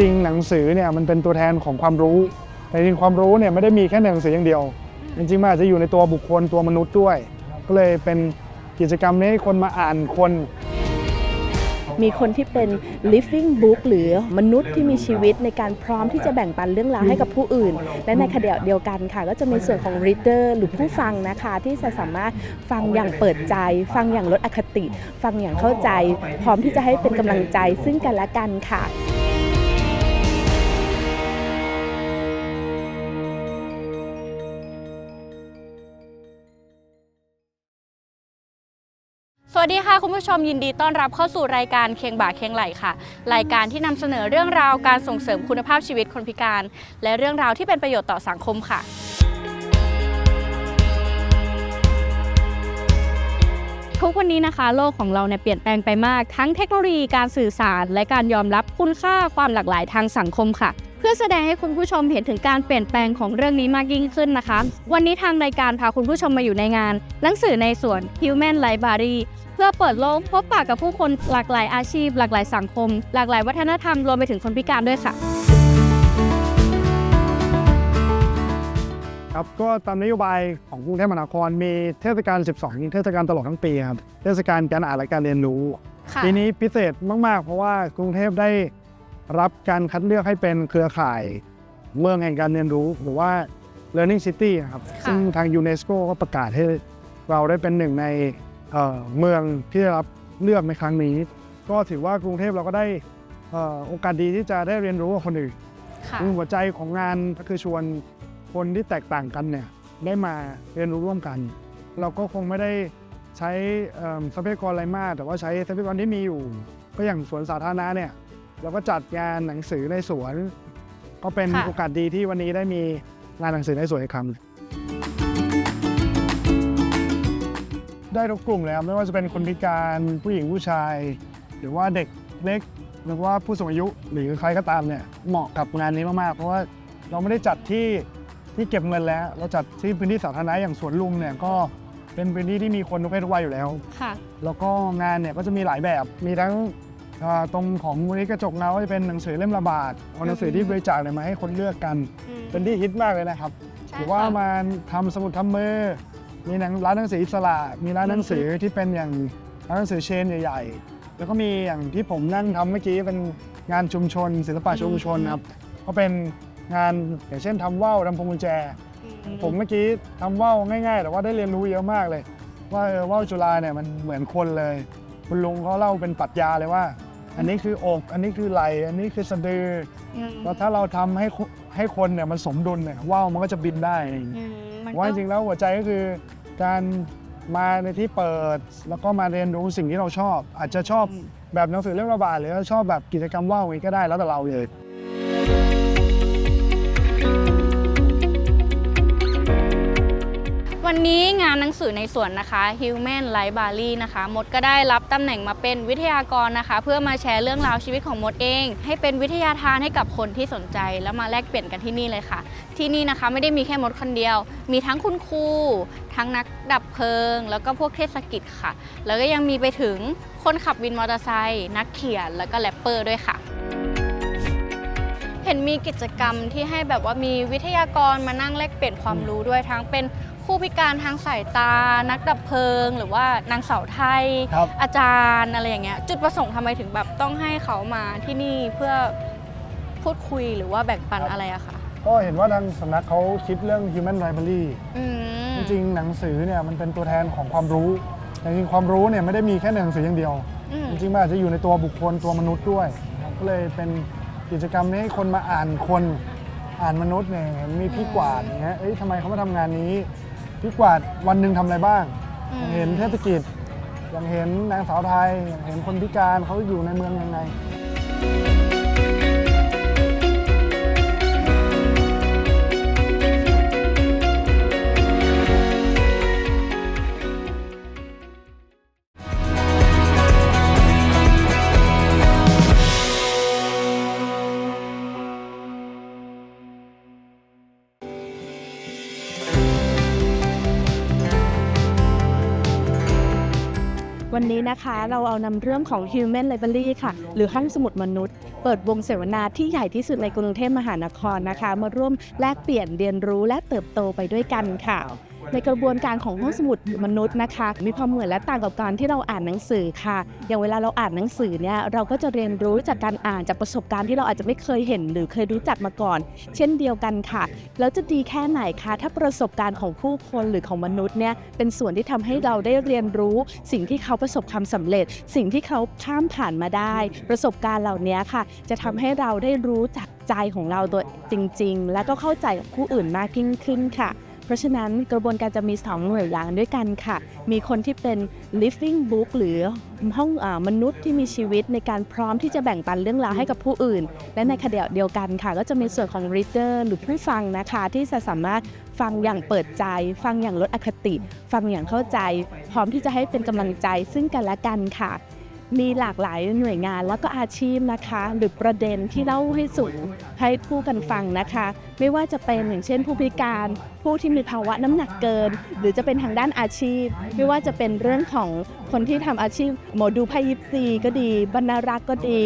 ริง ๆ หนังสือเนี่ยมันเป็นตัวแทนของความรู้แต่จริงๆความรู้เนี่ยไม่ได้มีแค่ในหนังสืออย่างเดียว จริงๆมันอาจจะอยู่ในตัวบุคคลตัวมนุษย์ด้วย ก็เลยเป็นกิจกรรมนี้ให้คนมาอ่านคน มีคนที่เป็น living book หรือมนุษย์ที่มีชีวิตในการพร้อมที่จะแบ่งปันเรื่องราวให้กับผู้อื่น และในขณะเดียวกันค่ะ ก็จะมีส่วนของ reader หรือผู้ฟังนะคะ ที่จะสามารถฟังอย่างเปิดใจ ฟังอย่างลดอคติ ฟังอย่างเข้าใจ พร้อมที่จะให้เป็นกำลังใจซึ่งกันและกันค่ะ สวัสดีค่ะ คุณผู้ชมยินดีต้อนรับเข้าสู่รายการเคียงบ่าเคียงไหลค่ะ รายการที่นำเสนอเรื่องราวการส่งเสริมคุณภาพชีวิตคนพิการ และเรื่องราวที่เป็นประโยชน์ต่อสังคมค่ะ ทุกวันนี้นะคะ โลกของเราเนี่ยเปลี่ยนแปลงไปมาก ทั้งเทคโนโลยีการสื่อสาร และการยอมรับคุณค่าความหลากหลายทางสังคมค่ะ เพื่อแสดงให้คุณผู้ชมเห็นถึงการเปลี่ยนแปลงของเรื่องนี้มากยิ่งขึ้นนะคะ วันนี้ทางรายการพาคุณผู้ชมมาอยู่ในงาน หนังสือในส่วน Human Library เพื่อเปิดโลกพบปะกับผู้คนหลากหลายอาชีพ หลากหลายสังคม หลากหลายวัฒนธรรมรวมไปถึงคนพิการด้วยค่ะ ครับก็ตามนโยบายของกรุงเทพมหานครมีเทศกาล 12 เทศกาลตลอดทั้งปีครับเทศกาลการอ่านและการเรียนรู้ ค่ะ ปีนี้พิเศษมาก ๆ เพราะว่ากรุงเทพได้ รับการคัดเลือกให้เป็นเครือข่ายเมืองแห่งการเรียนรู้หรือว่า Learning City ครับค่ะซึ่งทางยูเนสโกก็ประกาศให้เราได้เป็นหนึ่งในเอ่อเมืองที่ได้รับเลือกในครั้งนี้ ก็ถือว่ากรุงเทพเราก็ได้เอ่อโอกาสดีที่จะได้เรียนรู้กับคนอื่นค่ะซึ่งหัวใจของงานก็คือชวนคนที่แตกต่างกันเนี่ยได้มาเรียนรู้ร่วมกัน เราก็คงไม่ได้ใช้เอิ่มทรัพยากรอะไรมาก แต่ว่าใช้ทรัพยากรที่มีอยู่ ก็อย่างสวนสาธารณะเนี่ย เราก็จัดงานหนังสือในสวน ก็เป็นค่ะ โอกาสดีที่วันนี้ได้มีงานหนังสือในสวนอีกครั้งได้ทุกกลุ่มเลยครับไม่ว่าจะเป็นคนพิการผู้หญิงผู้ชาย หรือว่าเด็กเล็ก หรือว่าผู้สูงอายุหรือใครก็ตามเนี่ยเหมาะกับงานนี้มากๆ เพราะว่าเราไม่ได้จัดที่ที่เก็บเงินแล้ว เราจัดที่พื้นที่สาธารณะอย่างสวนลุมเนี่ยก็เป็นพื้นที่ที่มีคนทุกเพศทุกวัยอยู่แล้ว ค่ะ แล้วก็งานเนี่ยก็จะมีหลายแบบ มีทั้ง เอ่อตรงของมูลนิธิกระจกเงาก็จะเป็นหนังสือเล่มระบาดเอาหนังสือที่บริจาคเนี่ยมาให้คนเลือกกันเป็นที่ฮิตมากเลยนะครับใช่หรือว่าค่ะ มาทำสมุดทำมือ มีหนังร้านหนังสืออิสระ มีร้านหนังสือที่เป็นอย่างร้านหนังสือเชนใหญ่ๆ แล้วก็มีอย่างที่ผมนั่งทำเมื่อกี้เป็นงานชุมชน ศิลปะชุมชนครับ ก็เป็นงานอย่างเช่นทำว่าวทำพวงกุญแจผมเมื่อกี้ทำว่าวง่ายๆ แต่ว่าได้เรียนรู้เยอะมากเลย ว่าเออว่าวจุฬาเนี่ยมันเหมือนคนเลย คุณลุงเขาเล่าเป็นปรัชญาเลยว่า อันนี้คืออกอันนี้คือไหล่อันนี้คือสะดืออืมแล้วถ้าเราทำให้คุให้คนเนี่ยมันสมดุลเนี่ยว่าวมันก็จะบินได้อะไรอย่างเงี้ย อืมมันก็ว่าจริงๆแล้วหัวใจก็คือการมาในที่เปิด แล้วก็มาเรียนรู้สิ่งที่เราชอบ อาจจะชอบแบบหนังสือเล่มระบาดหรือว่าชอบแบบกิจกรรมว่าวอย่างนี้ก็ได้แล้วแต่เราเลย วันนี้งานหนังสือในส่วนนะคะ Human Library นะคะมดก็ได้รับตำแหน่งมาเป็นวิทยากรนะคะ เพื่อมาแชร์เรื่องราวชีวิตของมดเอง ให้เป็นวิทยาทานให้กับคนที่สนใจ แล้วมาแลกเปลี่ยนกันที่นี่เลยค่ะ ที่นี่นะคะไม่ได้มีแค่มดคนเดียว มีทั้งคุณครูทั้งนักดับเพลิง แล้วก็พวกเทศกิจค่ะ แล้วก็ยังมีไปถึงคนขับวินมอเตอร์ไซค์นักเขียนแล้วก็แรปเปอร์ด้วยค่ะเห็นมีกิจกรรมที่ให้แบบว่ามีวิทยากรมานั่งแลกเปลี่ยนความรู้ด้วยทั้งเป็น ผู้พิการทางสายตา นักดับเพลิง หรือว่านางสาวไทย ครับ อาจารย์อะไรอย่างเงี้ยจุดประสงค์ทำไมถึงแบบต้องให้เขามาที่นี่เพื่อพูดคุยหรือว่าแบ่งปันอะไรอะคะก็เห็นว่าทางสำนักเขาคิดเรื่อง Human Library อืมจริงๆ หนังสือเนี่ยมันเป็นตัวแทนของความรู้แต่จริงๆความรู้เนี่ยไม่ได้มีแค่ในหนังสืออย่างเดียว อืมจริงๆมันอาจจะอยู่ในตัวบุคคลตัวมนุษย์ด้วยนะครับก็เลยเป็นกิจกรรมนี้ให้คนมาอ่านคนอ่านมนุษย์เนี่ยมีพี่กวาดอย่างเงี้ยเอ้ยทำไมเขามาทำงานนี้ พี่กวาดวันหนึ่งทำอะไรบ้างอย่างเห็นเทศกิจอย่างเห็นนางสาวไทยอย่างเห็นคนพิการเขาอยู่ในเมืองยังไง นะคะ เราเอานำเรื่องของ Human Library ค่ะ หรือห้องสมุดมนุษย์ เปิดวงเสวนาที่ใหญ่ที่สุดในกรุงเทพมหานครนะคะ มาร่วมแลกเปลี่ยนเรียนรู้และเติบโตไปด้วยกันค่ะ ในกระบวนการของห้องสมุดมนุษย์นะคะ มีความเหมือนและต่างกับการที่เราอ่านหนังสือค่ะ อย่างเวลาเราอ่านหนังสือเนี่ยเราก็จะเรียนรู้จากการอ่านจากประสบการณ์ที่เราอาจจะไม่เคยเห็น หรือเคยรู้จักมาก่อน เช่นเดียวกันค่ะ แล้วจะดีแค่ไหนคะถ้าประสบการณ์ของผู้คนหรือของมนุษย์เนี่ยเป็นส่วนที่ทำให้เราได้เรียนรู้ สิ่งที่เขาประสบความสำเร็จ สิ่งที่เขาข้ามผ่านมาได้ ประสบการณ์เหล่านี้ค่ะ จะทำให้เราได้รู้จักใจของเราตัวจริง ๆ และก็เข้าใจกับผู้อื่นมากยิ่งขึ้นค่ะ เพราะฉะนั้นกระบวนการจะมีสองหน่วยอย่างด้วยกันค่ะ มีคนที่เป็น living book หรือห้องอมนุษย์ที่มีชีวิตในการพร้อมที่จะแบ่งปันเรื่องราวให้กับผู้อื่น และในขณะเดียวกันค่ะ ก็จะมีส่วนของ reader หรือผู้ฟังนะคะ ที่จะสามารถฟังอย่างเปิดใจ ฟังอย่างลดอคติ ฟังอย่างเข้าใจ พร้อมที่จะให้เป็นกำลังใจซึ่งกันและกันค่ะ มีหลากหลายหน่วยงานแล้วก็อาชีพนะคะ หรือประเด็นที่เล่าให้สุดให้ผู้กันฟังนะคะ ไม่ว่าจะเป็นอย่างเช่นผู้พิการ ผู้ที่มีภาวะน้ำหนักเกิน หรือจะเป็นทางด้านอาชีพ ไม่ว่าจะเป็นเรื่องของคนที่ทำอาชีพหมอดูไพยิปซีก็ดีบรรณารักษ์ก็ดี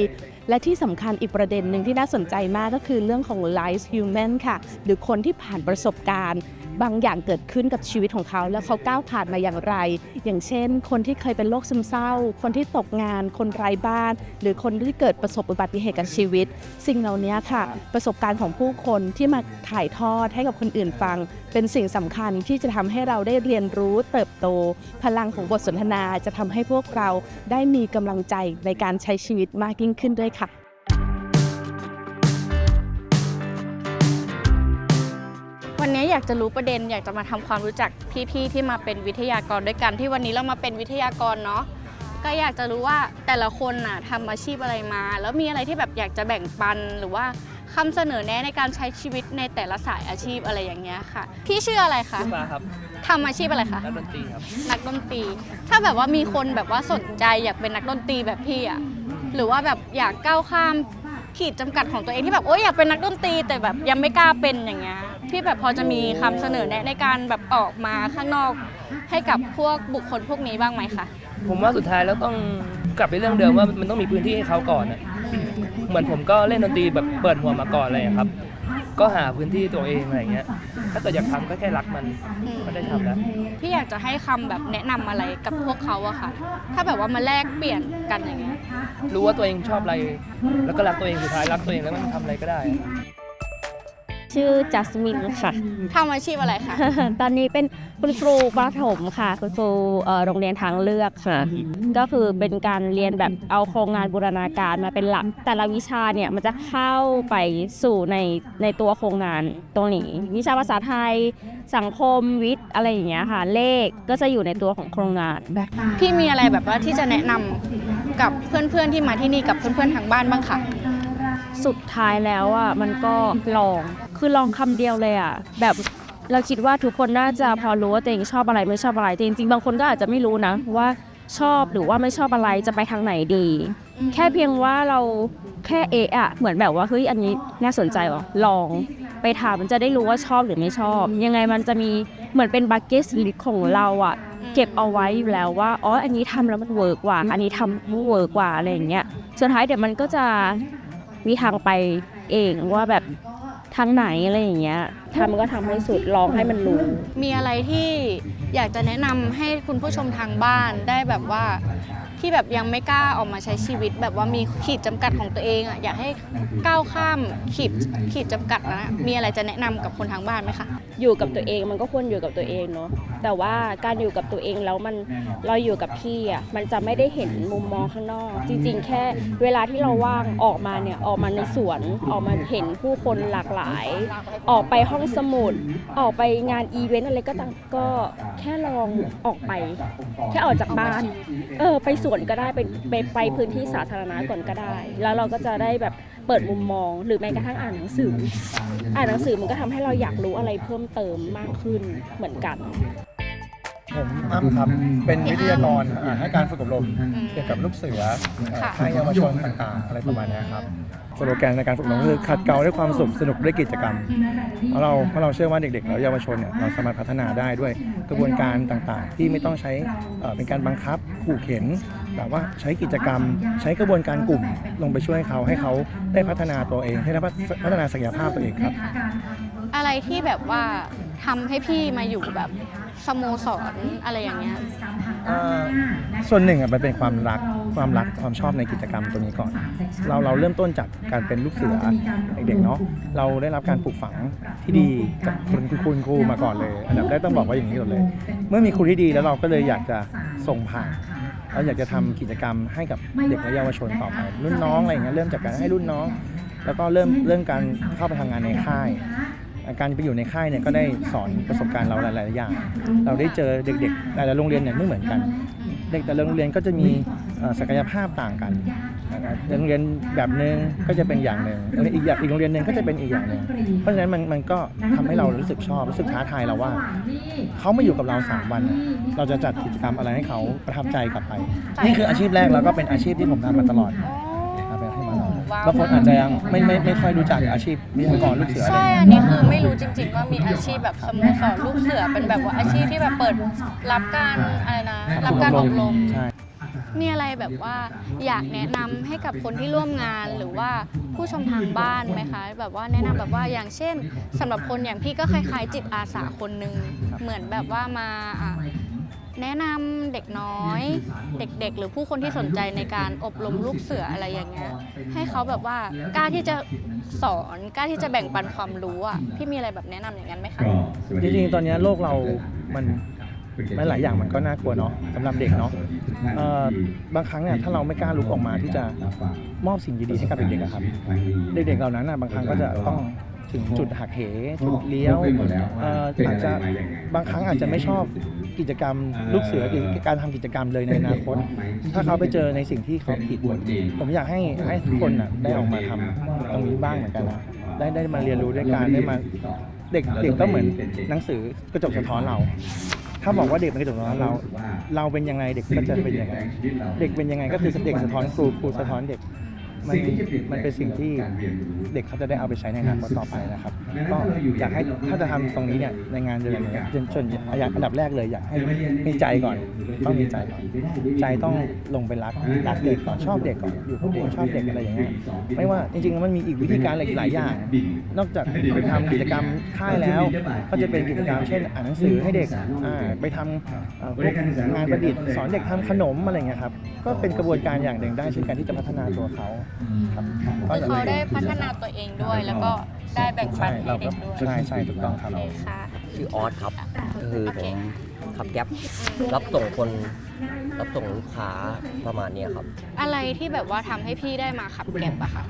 และที่สำคัญอีกประเด็นหนึ่งที่น่าสนใจมากก็คือเรื่องของ life human ค่ะ หรือคนที่ผ่านประสบการณ์ บางอย่างเกิดขึ้นกับชีวิตของเขา แล้วเขาก้าวผ่านมาอย่างไร อย่างเช่น คนที่เคยเป็นโรคซึมเศร้า คนที่ตกงาน คนไร้บ้าน หรือคนที่เกิดประสบอุบัติเหตุกับชีวิต สิ่งเหล่านี้ค่ะ ประสบการณ์ของผู้คนที่มาถ่ายทอดให้กับคนอื่นฟัง เป็นสิ่งสำคัญที่จะทำให้เราได้เรียนรู้เติบโต พลังของบทสนทนาจะทำให้พวกเราได้มีกำลังใจในการใช้ชีวิตมากยิ่งขึ้นด้วยค่ะ วันนี้อยากจะรู้ประเด็นอยากจะมาทำความรู้จักพี่ๆที่มาเป็นวิทยากรด้วยกันที่วันนี้เรามาเป็นวิทยากรเนาะก็อยากจะรู้ว่าแต่ละคนน่ะทำอาชีพอะไรมา แล้วมีอะไรที่แบบอยากจะแบ่งปันหรือว่าคำเสนอแนะในการใช้ชีวิตในแต่ละสายอาชีพอะไรอย่างเงี้ยค่ะ พี่ชื่ออะไรคะขึ้นมาครับทำอาชีพอะไรคะนักดนตรีครับนักดนตรี ถ้าแบบว่ามีคนแบบว่าสนใจอยากเป็นนักดนตรีแบบพี่อะหรือว่าแบบอยากก้าวข้ามขีดจำกัดของตัวเองที่แบบโอ๊ยอยากเป็นนักดนตรีแต่แบบยังไม่กล้าเป็นอย่างเงี้ย พี่แบบพอจะมีคำเสนอแนะในการแบบออกมาข้างนอกให้กับพวกบุคคลพวกนี้บ้างไหมคะผมว่าสุดท้ายแล้วต้องกลับไปเรื่องเดิมว่ามันต้องมีพื้นที่ให้เขาก่อนอะเหมือนผมก็เล่นดนตรีแบบเปิดหัวมาก่อนอะไรอย่างเลยครับ ก็หาพื้นที่ตัวเองอะไรอย่างเงี้ย ถ้าเกิดอยากทำก็แค่รักมันก็ได้ทำแล้ว พี่อยากจะให้คำแบบแนะนำอะไรกับพวกเขาอะค่ะ ถ้าแบบว่ามาแลกเปลี่ยนกันอย่างเงี้ย รู้ว่าตัวเองชอบอะไร แล้วก็รักตัวเองสุดท้ายรักตัวเองแล้วมันทำอะไรก็ได้อะ ชื่อจัสมินค่ะ ทำอาชีพอะไรคะ ตอนนี้เป็นคุณครูประถมค่ะ คุณครูเอ่อโรงเรียนทางเลือกค่ะ ก็คือเป็นการเรียนแบบเอาโครงงานบูรณาการมาเป็นหลัก แต่ละวิชาเนี่ยมันจะเข้าไปสู่ในในตัวโครงงานตรงนี้ วิชาภาษาไทย สังคมวิทย์อะไรอย่างเงี้ยค่ะ เลขก็จะอยู่ในตัวของโครงงาน พี่มีอะไรแบบว่าที่จะแนะนำกับเพื่อนๆที่มาที่นี่กับเพื่อนๆทางบ้านบ้างคะ สุดท้ายแล้วอะมันก็ลอง คือลองคำเดียวเลยอะแบบเราคิดว่าทุกคนน่าจะพอรู้ว่าตัวเองชอบอะไรไม่ชอบอะไรแต่จริงๆบางคนก็อาจจะไม่รู้นะว่าชอบหรือว่าไม่ชอบอะไรจะไปทางไหนดี แค่เพียงว่าเราแค่เอะอะเหมือนแบบว่าเฮ้ยอันนี้น่าสนใจว่ะลองไปถามมันจะได้รู้ว่าชอบหรือไม่ชอบ ยังไงมันจะมีเหมือนเป็นบักเก็ตลิสของเราอะเก็บเอาไว้อยู่แล้วว่าอ๋ออันนี้ทำแล้วมันเวิร์กกว่า อันนี้ทำไม่เวิร์กกว่าอะไรอย่างเงี้ยสุดท้ายเดี๋ยวมันก็จะมีทางไปเองว่าแบบ ทางไหนอะไรอย่างเงี้ยทำก็ทำให้สุดลองให้มันรู้ มีอะไรที่อยากจะแนะนำให้คุณผู้ชมทางบ้านได้แบบว่า ที่แบบยังไม่กล้าออกมาใช้ชีวิต แบบว่ามีขีดจำกัดของตัวเองอะอยากให้ก้าวข้ามขีดขีดจำกัดนะมีอะไรจะแนะนำกับคนทางบ้านไหมคะอยู่กับตัวเองมันก็ควรอยู่กับตัวเองเนาะแต่ว่าการอยู่กับตัวเองแล้วมันเราอยู่กับที่อะมันจะไม่ได้เห็นมุมมองข้างนอก จริง ๆ แค่เวลาที่เราว่างออกมาเนี่ยออกมาในสวนออกมาเห็นผู้คนหลากหลาย ออกไปห้องสมุดออกไปงานอีเวนต์อะไรก็ตามก็แค่ลองออกไป แค่ออกจากบ้านเออไปสวนก็ได้ไปไปไปพื้นที่สาธารณะก่อนก็ได้ แล้วเราก็จะได้แบบเปิดมุมมอง หรือแม้กระทั่งอ่านหนังสือ อ่านหนังสือมันก็ทำให้เราอยากรู้อะไรเพิ่มเติมมากขึ้นเหมือนกัน ผมอ้ำครับ เป็นวิทยากรอ่าให้การฝึกอบรมเกี่ยวกับลูกเสือเอ่อค่ะ ให้เยาวชนต่างๆ อะไรประมาณเนี้ยครับสโลแกนในการฝึกอบรมก็คือขัดเกลาด้วยความสุขสนุกด้วยกิจกรรมเพราะเราเพราะเราเชื่อว่าเด็กๆและเยาวชนเนี่ยเราสามารถพัฒนาได้ด้วยกระบวนการต่างๆ ที่ไม่ต้องใช้เอ่อเป็นการบังคับขู่เข็น แต่ว่าใช้กิจกรรม ใช้กระบวนการกลุ่มลงไปช่วยเขาให้เขาได้พัฒนาตัวเองให้ได้พัฒนาศักยภาพตัวเองครับอะไรที่แบบว่าทำให้พี่มาอยู่แบบสโมสรอะไรอย่างเงี้ยเอ่อส่วนหนึ่งอะมันเป็นความรักความรักความชอบในกิจกรรมตัวนี้ก่อน เราเราเริ่มต้นจากการเป็นลูกเสือเด็กๆเนาะเราได้รับการปลูกฝังที่ดีจากคุณคุณคุณครูมาก่อนเลย อันดับแรกต้องบอกว่าอย่างนี้ก่อนเลย เมื่อมีครูที่ดีแล้วเราก็เลยอยากจะส่งผ่าน เราอยากจะทำกิจกรรมให้กับเด็กและเยาวชนต่อไปรุ่นน้องอะไรอย่างเงี้ยเริ่มจากการให้รุ่นน้อง แล้วก็เริ่มเริ่มการเข้าไปทำงานในค่ายการไปอยู่ในค่ายเนี่ยก็ได้สอนประสบการณ์เราหลาย ๆ อย่าง เราได้เจอเด็กๆหลายๆโรงเรียนเนี่ยไม่เหมือนกัน เด็กแต่ละโรงเรียนก็จะมีเอ่อศักยภาพต่างกันนะครับ โรงเรียนแบบหนึ่งก็จะเป็นอย่างหนึ่งอีกอย่างอีกโรงเรียนหนึ่งก็จะเป็นอีกอย่างหนึ่งเพราะฉะนั้นมันมันก็ทำให้เรารู้สึกชอบรู้สึกท้าทายเราว่า เขามาอยู่กับเราสามวัน เราจะจัดกิจกรรมอะไรให้เขาประทับใจกลับไป นี่คืออาชีพแรกแล้วก็เป็นอาชีพที่ผมทำมาตลอดครับเป็นอาชีพมาตลอดว้าวบางคนอาจจะยังไม่ไม่ไม่ค่อยรู้จักอาชีพวิทยากรลูกเสืออะไรใช่อย่างเงี้ยอันนี้คือไม่รู้จริง ๆ ว่ามีอาชีพแบบสโมสรลูกเสือเป็นแบบว่าอาชีพที่แบบเปิดรับการอะไรนะรับการอบรมใช่ มีอะไรแบบว่าอยากแนะนำให้กับคนที่ร่วมงานหรือว่าผู้ชมทางบ้านไหมคะ แบบว่าแนะนำแบบว่าอย่างเช่นสำหรับคนอย่างพี่ก็คล้ายๆจิตอาสาคนหนึ่งเหมือนแบบว่ามาอะแนะนำเด็กน้อย เด็กๆ หรือผู้คนที่สนใจในการอบรมลูกเสืออะไรอย่างเงี้ยให้เขาแบบว่ากล้าที่จะสอนกล้าที่จะแบ่งปันความรู้อะพี่มีอะไรแบบแนะนำอย่างนั้นไหมคะจริงๆตอนนี้โลกเรามัน มันหลายอย่างมันก็น่ากลัวเนาะสำหรับเด็กเนาะเอ่อบางครั้งเนี่ยถ้าเราไม่กล้าลุกออกมาที่จะมอบสิ่งดีๆให้กับเด็กๆอะครับ เด็กๆเหล่านั้นน่ะบางครั้งก็จะต้องถึงจุดหักเหจุดเลี้ยวเอ่ออาจจะบางครั้งอาจจะไม่ชอบกิจกรรมลูกเสือหรือการทำกิจกรรมเลยในอนาคต ถ้าเขาไปเจอในสิ่งที่เขาผิดผมอยากให้ให้ทุกคนน่ะได้ออกมาทำตรงนี้บ้างเหมือนกันนะได้ได้มาเรียนรู้ด้วยกันได้มาเด็กเด็กก็เหมือนหนังสือกระจกสะท้อนเรา ถ้าบอกว่าเด็กเป็นกระจกสะท้อนเรา เราเป็นยังไงเด็กก็จะเป็นยังไงเด็กเป็นยังไงก็คือเด็กสะท้อนครูครูสะท้อนเด็ก มันมันเป็นสิ่งที่เด็กเขาจะได้เอาไปใช้ในอนาคตต่อไปนะครับก็อยากให้ถ้าจะทำตรงนี้เนี่ยในงานเดือนนี้ส่วนส่วนอยากอันดับแรกเลยอยากให้มีใจก่อน ต้องมีใจก่อนใจต้องลงไปรักรักเด็กก่อนชอบเด็กก่อนอยู่กับเด็กชอบเด็กอะไรอย่างเงี้ยไม่ว่าจริงๆแล้วมันมีอีกวิธีการหลายหลายอย่าง นอกจากไปทำกิจกรรมค่ายแล้ว ก็จะเป็นกิจกรรมเช่นอ่านหนังสือให้เด็กอ่าไปทำเอ่อพวกงานประดิษฐ์สอนเด็กทำขนมอะไรเงี้ยครับก็เป็นกระบวนการอย่างหนึ่งได้เช่นกันที่จะพัฒนาตัวเขาครับก็คือเขาได้พัฒนาตัวเองด้วย แล้วก็ได้แบ่งปัใช่นให้เราเด็ก็กด้วย ใช่ใช่ถูกต้องครับ โอเคค่ะ ชื่อออสครับก็คือโอผเค มขับแก๊ปรับส่งคน รับส่งลูกค้าประมาณเนี้ยครับ อะไรที่แบบว่าทำให้พี่ได้มาขับแก็บอะค่ะ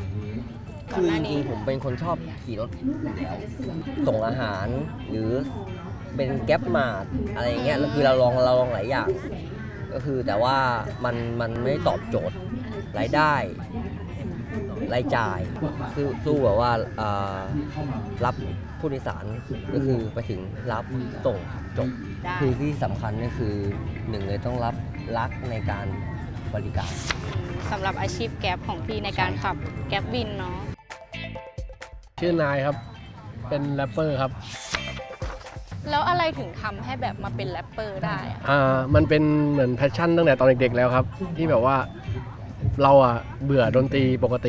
ก่อคืนอหน้าจรินี้ งๆผมเป็นคนชอบขี่รถอยู่แล้วส่งอาหารหรือเป็นแก๊ปมาร์ทอะไรอย่างเงี้ยแล้วคือเราลองเราลองหลายอย่าง ก็คือแต่ว่ามันมันไม่ตอบโจทย์รายได้ รายจ่ายสู้สู้แบบว่าอ่ารับผู้โดยสารก็คือไปถึงรับส่งจบได้คือที่สำคัญก็คือหนึ่งเลยต้องรับรักในการบริการสำหรับอาชีพแก๊ปของพี่ในการขับแก๊ปวินเนาะชื่อนายครับเป็นแรปเปอร์ครับ แล้วอะไรถึงทำให้แบบมาเป็นแรปเปอร์ได้อะอ่ามันเป็นเหมือนแพชชั่นตั้งแต่ตอนเด็กๆแล้วครับ ที่แบบว่า เราอะเบื่อดนตรีปกติ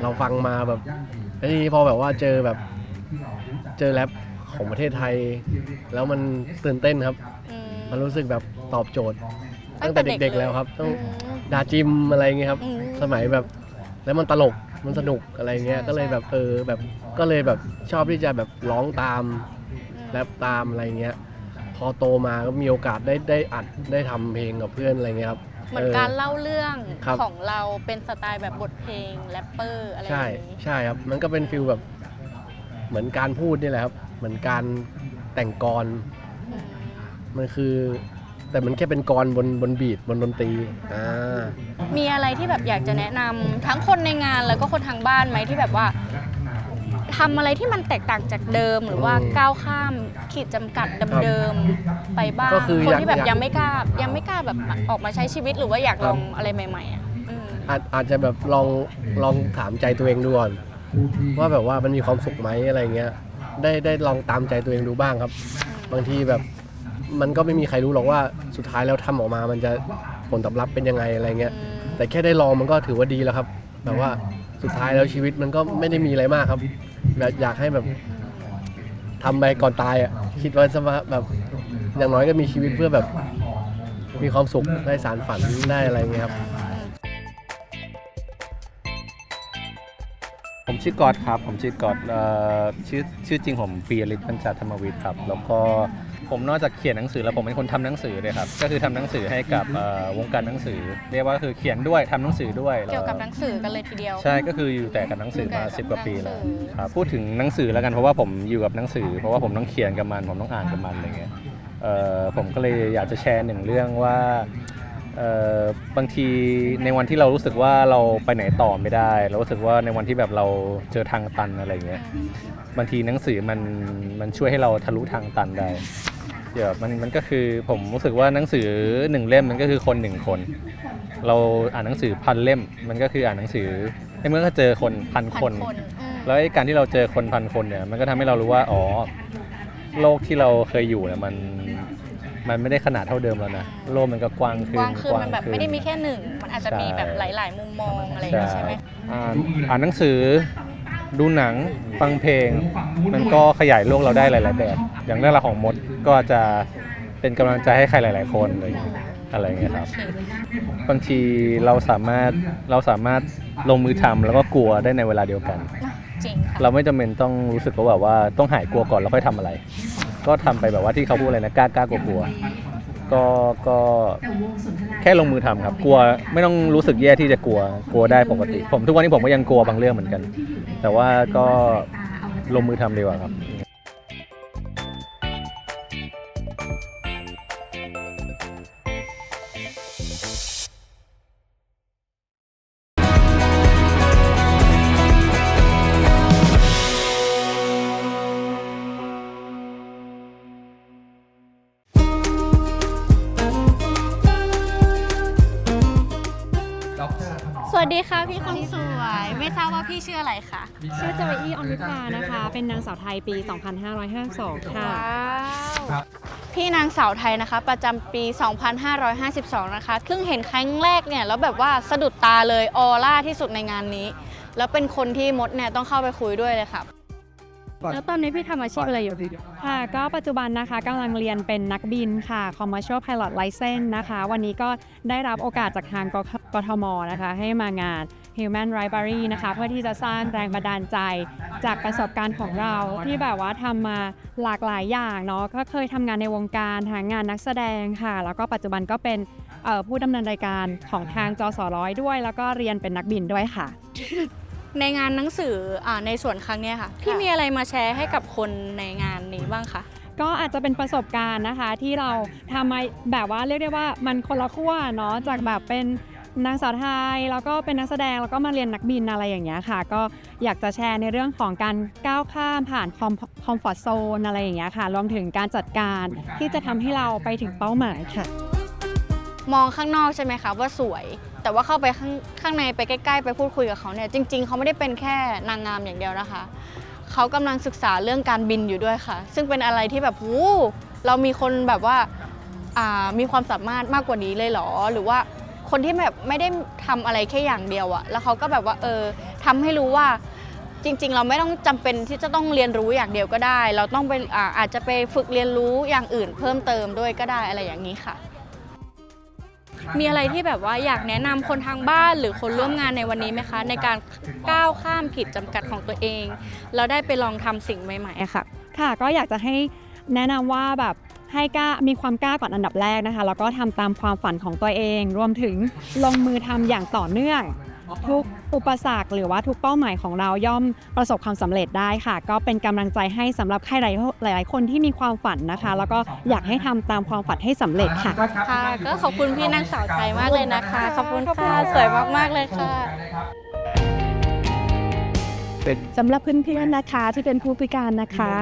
เราฟังมาแบบแล้วทีนี้พอแบบว่าเจอแบบเจอแรปของประเทศไทย แล้วมันตื่นเต้นครับ อืม มันรู้สึกแบบตอบโจทย์ ตั้งแต่เด็กๆแล้วครับ ต้องอืมดาจิมอะไรเงี้ยครับ อืม สมัยแบบแล้วมันตลกมันสนุกอะไรเงี้ยใช่ก็เลยแบบเออแบบก็เลยแบบชอบที่จะแบบร้องตาม แรปตามอะไรเงี้ย พอโตมาก็มีโอกาสได้ได้อัดได้ทำเพลงกับเพื่อนอะไรเงี้ยครับ เหมือนการเล่าเรื่องครับ ของเราเป็นสไตล์แบบบทเพลงแรปเปอร์อะไรอใช่ย่างนี้ ใช่ครับ มันก็เป็นฟิลแบบ เหมือนการพูดนี่แหละครับ เหมือนการแต่งกรอืมมันคือ แต่มันแค่เป็นกรบนบนบีทบนดนตรีอ่า มีอะไรที่แบบอยากจะแนะนำทั้งคนในงานแล้วก็คนทางบ้านไหมที่แบบว่า ทำอะไรที่มันแตกต่างจากเดิม หรือว่าก้าวข้ามขีดจำกัดเดิมๆไปบ้างก็คือคนอยากที่แบบอยากยังไม่กล้ายังไม่กล้าแบบออกมาใช้ชีวิตหรือว่าอยากลองอะไรใหม่ๆอะอืมอาจอาจจะแบบลองลองถามใจตัวเองดูก่อนว่าแบบว่ามันมีความสุขไหมอะไรเงี้ย ได้ได้ลองตามใจตัวเองดูบ้างครับ บางทีแบบมันก็ไม่มีใครรู้หรอกว่าสุดท้ายแล้วทำออกมา มันจะผลตอบรับเป็นยังไงอะไรเงี้ยแต่แค่ได้ลองมันก็ถือว่าดีแล้วครับ แบบว่าสุดท้ายแล้วชีวิตมันก็ไม่ได้มีอะไรมากครับ แบบอยากให้แบบทำไปก่อนตายอะคิดว่าจะมาแบบอย่างน้อยก็มีชีวิตเพื่อแบบมีความสุขได้สารฝันได้อะไรเงี้ยครับ ผมชื่อกอดครับ ผมชื่อกอดเอ่อชื่อชื่อจริงผมปียริศปัญจธรรมวิทย์ครับ แล้วก็ ผมนอกจากเขียนหนังสือแล้วผมเป็นคนทำหนังสือด้วยครับก็คือทำหนังสือให้กับเอ่อวงการหนังสือ เรียกว่าคือเขียนด้วยทำหนังสือด้วยเกี่ยวกับหนังสือกันเลยทีเดียว ใช่ก็คืออยู่แต่กับหนังสือมาอยู่แต่กับ10กว่าปีแล้วหนังสือครับพูดถึงหนังสือแล้วกันเพราะว่าผมอยู่กับหนังสือ เพราะว่าผมต้องเขียนกับมัน ผมต้องอ่านกับมันอะไรเงี้ยเอ่อผมก็เลยอยากจะแชร์หนึ่งเรื่องว่าเอ่อบางทีในวันที่เรารู้สึกว่าเราไปไหนต่อไม่ได้ เรารู้สึกว่าในวันที่แบบเราเจอทางตันอะไรเงี้ยบางทีหนังสือมันมันช่วยให้เราทะลุทางตันได้ เดี๋ยวมันมันก็คือผมรู้สึกว่าหนังสือหนึ่งเล่มมันก็คือคนหนึ่งคน เราอ่านหนังสือพันเล่ม มันก็คืออ่านหนังสือในเมื่อก็เจอคนพันพัคนคน อืมแล้วไอ้การที่เราเจอคนพันคนเนี่ย มันก็ทำให้เรารู้ว่าอ๋อโลกที่เราเคยอยู่เนี่ยมันมันไม่ได้ขนาดเท่าเดิมแล้วนะโลกมันก็กว้างขึ้กนว้างขึ้นมันแบบขึ้ไม่ได้มีแค่หนึ่ง มันอาจจะมีแบบหลาย ๆ มุมมองอะไรอย่างเงี้ยใช่ไหม อ่านอ่านหนังสือ ดูหนังฟังเพลง มันก็ขยายโลกเราได้หลาย ๆ แบบ อย่างเรื่องราวของมดก็จะเป็นกำลังใจให้ใครหลาย ๆ คนอะไรอย่างเงี้ยอะไรอย่างเงี้ยครับบางทีเราสามารถเราสามารถลงมือทำแล้วก็กลัวได้ในเวลาเดียวกัน จริงค่ะเราไม่จำเป็นต้องรู้สึกว่าแบบว่าต้องหายกลัวก่อนแล้วค่อยทำอะไร ก็ทำไปแบบว่าที่เขาพูดอะไรนะกล้ากล้ากลัวกลัวก็ก็แค่ลงมือทำครับ กลัวไม่ต้องรู้สึกแย่ที่จะกลัวกลัวได้ปกติ ผมทุกวันนี้ผมก็ยังกลัวบางเรื่องเหมือนกัน แต่ว่าก็ลงมือทำดีกว่าครับ วัสดีค่ะพี่คนสวย ไม่ทราบว่าพี่ชื่ออะไรคะชื่อจอยอี้ออนิพานะคะ เป็นนางสาวไทยปี 2552 ค่ะว้าวพี่นางสาวไทยนะคะ ประจำปี 2552 นะคะเพิ่งเห็นครั้งแรกเนี่ยแล้วแบบว่าสะดุดตาเลยออร่าที่สุดในงานนี้ แล้วเป็นคนที่มดเนี่ยต้องเข้าไปคุยด้วยเลยค่ะ แล้วตอนนี้พี่ทำอาชีพอะไรอยู่ค่ะก็ปัจจุบันนะคะกำลังเรียนเป็นนักบินค่ะ Commercial Pilot License นะคะ วันนี้ก็ได้รับโอกาสจากทางกกทมนะคะ ให้มางาน Human Library นะคะ เพื่อที่จะสร้างแรงบันดาลใจจากประสบการณ์ของเรา ที่แบบว่าทำมาหลากหลายอย่างเนาะก็เคยทำงานในวงการทางงานนักแสดงค่ะ แล้วก็ปัจจุบันก็เป็นเอ่อผู้ดำเนินรายการของทางจสร้อยด้วย แล้วก็เรียนเป็นนักบินด้วยค่ะ ในงานหนังสืออ่าในส่วนครั้งเนี้ยค่ะ พี่มีอะไรมาแชร์ให้กับคนในงานนี้บ้างคะก็อาจจะเป็นประสบการณ์นะคะที่เราทำมาแบบว่าเรียกได้ว่ามันคนละขั้วเนาะจากแบบเป็นนางสาวไทยแล้วก็เป็นนักแสดงแล้วก็มาเรียนนักบินอะไรอย่างเงี้ยค่ะ ก็อยากจะแชร์ในเรื่องของการก้าวข้ามผ่านคอมคอมฟอร์ทโซนอะไรอย่างเงี้ยค่ะรวมถึงการจัดการที่จะทำให้เราไปถึงเป้าหมายค่ะ มองข้างนอกใช่ไหมคะว่าสวย แต่ว่าเข้าไปข้างข้างในไปใกล้ ๆ ไปพูดคุยกับเขาเนี่ยจริง ๆเขาไม่ได้เป็นแค่นางงามอย่างเดียวนะคะ เขากำลังศึกษาเรื่องการบินอยู่ด้วยค่ะ ซึ่งเป็นอะไรที่แบบหูเรามีคนแบบว่าามีความสามารถมากกว่านี้เลยเหรอ หรือว่าคนที่แบบไม่ได้ทำอะไรแค่อย่างเดียวอะแล้วเขาก็แบบว่าเออทำให้รู้ว่าจริง ๆ เราไม่ต้องจำเป็นที่จะต้องเรียนรู้อย่างเดียวก็ได้ เราต้องไปอาอาจจะไปฝึกเรียนรู้อย่างอื่นเพิ่มเติมด้วยก็ได้อะไรอย่างนี้ค่ะ มีอะไรที่แบบว่าอยากแนะนำคนทางบ้านหรือคนร่วมงานในวันนี้ไหมคะ ในการก้าวข้ามขีดจำกัดของตัวเองแล้วได้ไปลองทำสิ่งใหม่ๆค่ะ ค่ะก็อยากจะให้แนะนำว่าแบบให้กล้ามีความกล้าก่อนอันดับแรกนะคะ แล้วก็ทำตามความฝันของตัวเอง รวมถึงลงมือทำอย่างต่อเนื่อง ทุกอุปสรรคหรือว่าทุกเป้าหมายของเราย่อมประสบความสำเร็จได้ค่ะ ก็เป็นกำลังใจให้สำหรับใครหลาย ๆ คนที่มีความฝันนะคะ แล้วก็อยากให้ทำตามความฝันให้สำเร็จค่ะค่ะ ก็ขอบคุณพี่นางสาวไทยมากเลยนะคะ ขอบคุณค่ะสวยมากๆเลยค่ะเป็น สำหรับเพื่อนๆนะคะที่เป็นผู้พิการนะคะ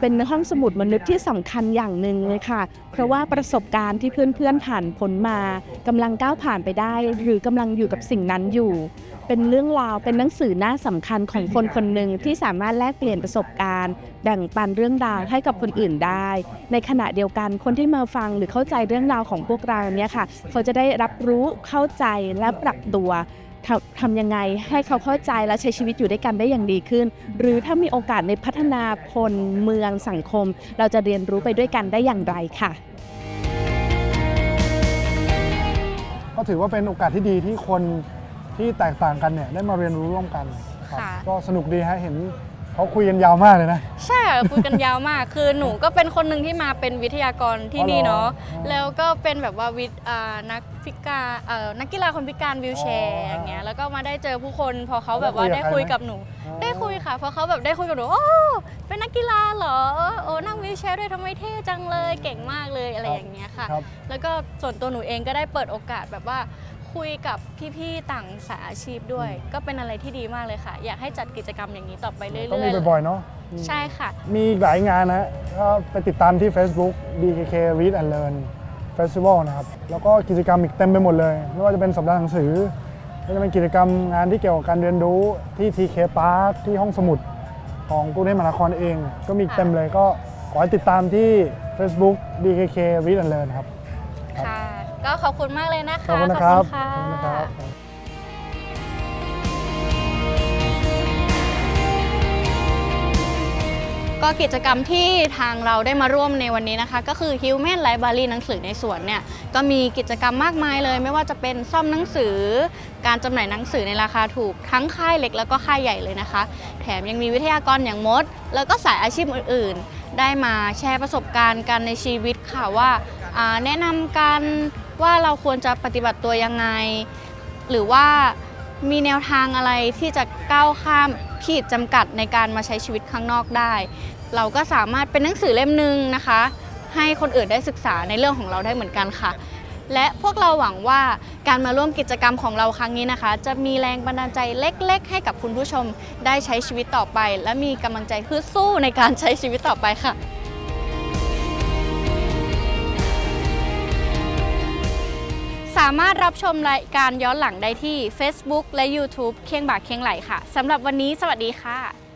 เป็นห้องสมุดมนุษย์ที่สำคัญอย่างหนึ่งเลยค่ะ เพราะว่าประสบการณ์ที่เพื่อนๆผ่านพ้นมากำลังก้าวผ่านไปได้ หรือกำลังอยู่กับสิ่งนั้นอยู่ เป็นเรื่องราวเป็นหนังสือหน้าสำคัญของคนคนหนึ่งที่สามารถแลกเปลี่ยนประสบการณ์ แบ่งปันเรื่องราวให้กับคนอื่นได้ ในขณะเดียวกันคนที่มาฟังหรือเข้าใจเรื่องราวของพวกเราเนี่ยค่ะ เขาจะได้รับรู้เข้าใจและปรับตัว ทำทำยังไงให้เขาเข้าใจและใช้ชีวิตอยู่ด้วยกันได้อย่างดีขึ้น หรือถ้ามีโอกาสในพัฒนาคนเมืองสังคม เราจะเรียนรู้ไปด้วยกันได้อย่างไรค่ะ ก็ถือว่าเป็นโอกาสที่ดีที่คนที่แตกต่างกันเนี่ยได้มาเรียนรู้ร่วมกันครับค่ะ ก็สนุกดีฮะเห็น เขาคุยกันยาวมากเลยนะ ใช่ค่ะคุยกันยาวมาก คือหนูก็เป็นคนหนึ่งที่มาเป็นวิทยากรที่นี่เนาะอ๋อเหรอแล้วก็เป็นแบบว่าวิทย์อ่านักพิการเอ่อนักกีฬาคนพิการวิวแชร์อ๋อออย่างเงี้ยแล้วก็มาได้เจอผู้คน พอเขาแบบว่าได้ได้คุคุยยกักับบใครหนูไหมได้คุยค่ะพอเขาแบบได้คุยกับหนูโอ้เป็นนักกีฬาเหรอโอ้นั่งวิวแชร์ด้วยทำไมเท่จังเลยเก่งมากเลยอะไรอย่างเงี้ยค่ะครับแล้วก็ส่วนตัวหนูเองก็ได้เปิดโอกาสแบบว่า คุยกับพี่ๆต่างสายอาชีพด้วย ก็เป็นอะไรที่ดีมากเลยค่ะ อยากให้จัดกิจกรรมอย่างนี้ต่อไปเรื่อยๆต้องมีบ่อยๆเนาะใช่ค่ะ มีอีกหลายงานนะก็ไปติดตามที่ Facebook BKK Read and Learn Festival นะครับ แล้วก็กิจกรรมอีกเต็มไปหมดเลย ไม่ว่าจะเป็นสัปดาห์หนังสือไม่ว่าจะเป็นกิจกรรมงานที่เกี่ยวกับการเรียนรู้ที่ TK Park ที่ห้องสมุดของกรุงเทพมหานครเอง ก็มีอีกเต็มเลยก็ขอให้ติดตามที่ Facebook BKK Read and Learn ครับค่ะ ก็ขอบคุณมากเลยนะคะ ขอบคุณนะครับขอบคุณนะคค่ะรับก็กิจกรรมที่ทางเราได้มาร่วมในวันนี้นะคะ ก็คือ Human Library หนังสือในสวนเนี่ยก็มีกิจกรรมมากมายเลย ไม่ว่าจะเป็นซ่อมหนังสือ การจำหน่ายหนังสือในราคาถูกทั้งค่ายเล็กแล้วก็ค่ายใหญ่เลยนะคะ แถมยังมีวิทยากรอย่างมด แล้วก็สายอาชีพอื่นๆ ได้มาแชร์ประสบการณ์กันในชีวิตค่ะว่าอ่าแนะนำกัน ว่าเราควรจะปฏิบัติตัวยังไง หรือว่ามีแนวทางอะไรที่จะก้าวข้ามขีดจำกัดในการมาใช้ชีวิตข้างนอกได้ เราก็สามารถเป็นหนังสือเล่มหนึ่งนะคะ ให้คนอื่นได้ศึกษาในเรื่องของเราได้เหมือนกันค่ะ และพวกเราหวังว่าการมาร่วมกิจกรรมของเราครั้งนี้นะคะ จะมีแรงบันดาลใจเล็ก ๆ ให้กับคุณผู้ชมได้ใช้ชีวิตต่อไป และมีกำลังใจเพื่อสู้ในการใช้ชีวิตต่อไปค่ะ สามารถรับชมรายการย้อนหลังได้ที่ Facebook และ YouTube เคียงบ่าเคียงไหลค่ะสำหรับวันนี้สวัสดีค่ะ